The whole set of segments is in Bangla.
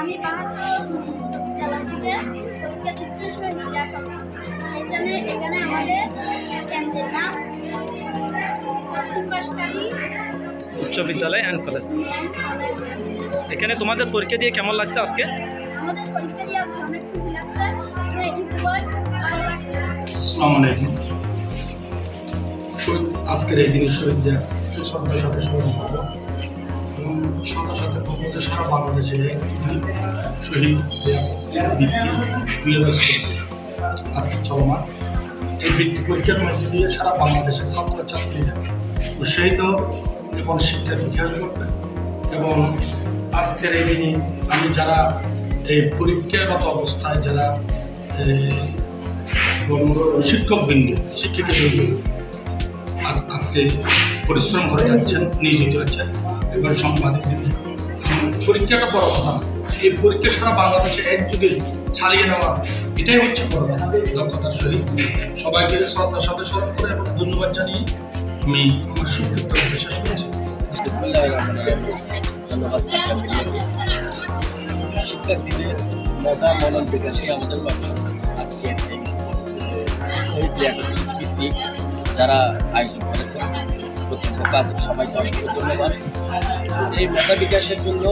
আমি বিশ্ববিদ্যালয় থেকে পরীক্ষা দিচ্ছি শহীদ এখানে এখানে আমাদের কেন্দ্রের নাম উচ্চ বিদ্যালয় অ্যান্ড কলেজ এখানে তোমাদের পরীক্ষা দিয়ে কেমন লাগছে আজকে? আমাদের পরীক্ষা দিয়ে আজকে অনেক খুশি লাগছে। এটি খুবই ভালো লাগছে আসসালামু আলাইকুম। আজকের এই দিনে শহীদদের সরকারি সাথে স্মরণ করব সাথে সাথে সারা শহীদ আজকে চলমান এই বৃত্তি পরীক্ষার মধ্যে দিয়ে সারা বাংলাদেশের ছাত্র ছাত্রীরা উৎসাহিত এবং বিকাশ করবে এবং আজকের এই দিনে আমি যারা এই পরীক্ষারত অবস্থায় যারা এই, শিক্ষক বিন্দু শিক্ষিকা বিন্দু আজকে পরিশ্রম করে যাচ্ছেন, নিয়োজিত হচ্ছেন এবার বিন্দু। পরীক্ষাটা বড় কথা এই পরীক্ষা সারা বাংলাদেশে এক যুগে ছাড়িয়ে নেওয়া, এটাই হচ্ছে বড় কথা দক্ষতার সহিত সবাইকে শ্রদ্ধার সাথে স্মরণ করে এবং ধন্যবাদ জানিয়ে আমি আমার সংক্ষিপ্ত শেষ করছি। ধন্যবাদ শিক্ষার্থীদের মেধা মনন বিকাশে আমাদের লক্ষ্য আজকের এই শহীদ লিয়াকত ভিত্তিক যারা আয়োজন করেছেন কর্তৃপক্ষ আছে সবাইকে অসংখ্য ধন্যবাদ। এই মেধা বিকাশের জন্য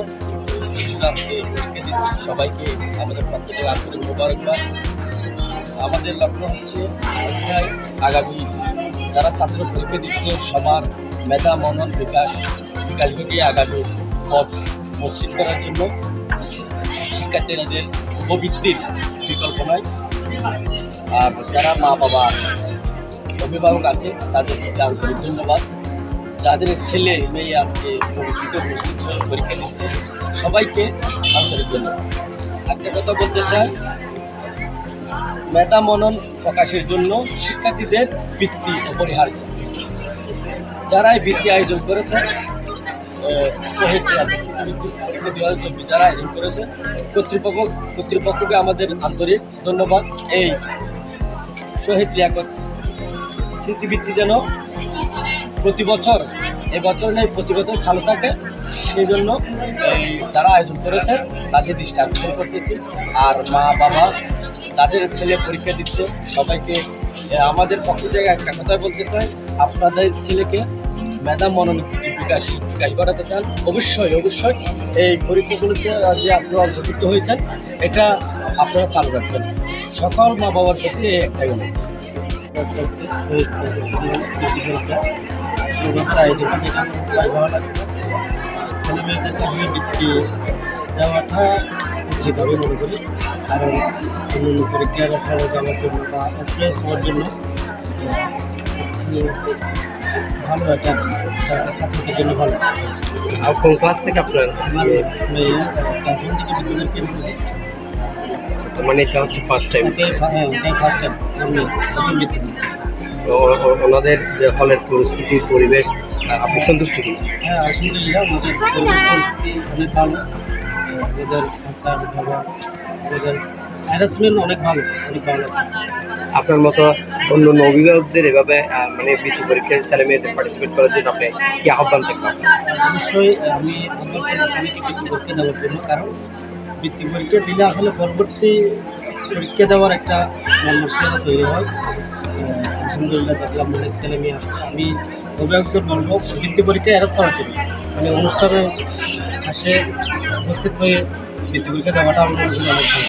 সবাইকে। আমাদের পক্ষ থেকে আন্তরিক মোবারকবাদ। আমাদের লক্ষ্য হচ্ছে আগামী যারা ছাত্র পরীক্ষা দিচ্ছে, সবার মেধা, মনন বিকাশ বিকাশ ঘটিয়ে আগামী পথ মসৃণ করার জন্য শিক্ষার্থীদের উপবৃত্তির বিকল্প নয় আর যারা মা বাবা অভিভাবক আছে, তাদের প্রতি আন্তরিক ধন্যবাদ। যাদের ছেলে মেয়ে আজকে পরীক্ষা দিচ্ছে, সবাইকে আন্তরিক ধন্যবাদ। একটা কথা বলতে চাই, মেধা মনন প্রকাশের জন্য শিক্ষার্থীদের বৃত্তি অপরিহার্য। যারা এই বৃত্তি আয়োজন করেছে দু হাজার চব্বিশ যারা আয়োজন করেছে, কর্তৃপক্ষ কর্তৃপক্ষকে আমাদের আন্তরিক ধন্যবাদ। এই শহীদ লিয়াকত স্মৃতিবৃত্তি যেন প্রতি বছর এবছর নেই, প্রতি বছর চালু থাকে। সেই জন্য যারা আয়োজন করেছে, তাদের দৃষ্টি আকর্ষণ করতেছি। আর মা, বাবা যাদের ছেলে পরীক্ষা দিচ্ছে। সবাইকে আমাদের পক্ষ থেকে একটা কথাই বলতে চাই। আপনাদের ছেলেকে মেধা মনোনীতি বিকাশ বিকাশ করাতে চান। অবশ্যই অবশ্যই এই পরীক্ষাগুলোতে যে আপনারা অন্তর্ভুক্ত হয়েছেন, এটা আপনারা চালু রাখবেন। সকল মা বাবার প্রতি একটাই অনুরোধ। ছেলে মেয়েদেরকে আমি বৃত্তি দেওয়াটা উচিত আমি মনে করি। কারণ অন্যান্য পরীক্ষার ফলে যাওয়ার জন্য বা এক্সপ্রেস হওয়ার জন্য ভালো একটা ছাত্রদের জন্য ভালো আর কোন ক্লাস থেকে আপনার আমার ক্লাস থেকে বিদ্যালয় কিনেছে তার মানে এটা হচ্ছে ফার্স্ট টাইম ফার্স্ট দিই। ওনাদের যে হলের পরিস্থিতি পরিবেশ আপনি সন্তুষ্ট কি? হ্যাঁ অনেক ভালো অনেক ভালো আপনার মতো অন্য অন্য অভিভাবকদের এভাবে মানে বৃত্তি পরীক্ষায় ছেলে মেয়েদের পার্টিসিপেট করার জন্য আপনি কি আহ্বান থাকবেন? অবশ্যই আমি কারণ। বৃত্তি পরীক্ষা দিলে আসলে পরবর্তী পরীক্ষা দেওয়ার একটা মানসিকতা তৈরি হয়। আলহামদুলিল্লাহ দেখলাম অনেক ছেলে মেয়ে আসছে। আমি অভিভাবকদের বলব বৃত্তি পরীক্ষা অ্যারেজ করার জন্য। মানে অনুষ্ঠানে আসে, উপস্থিত হয়ে বৃত্তি পরীক্ষা দেওয়াটা আমার অনেক ভালো।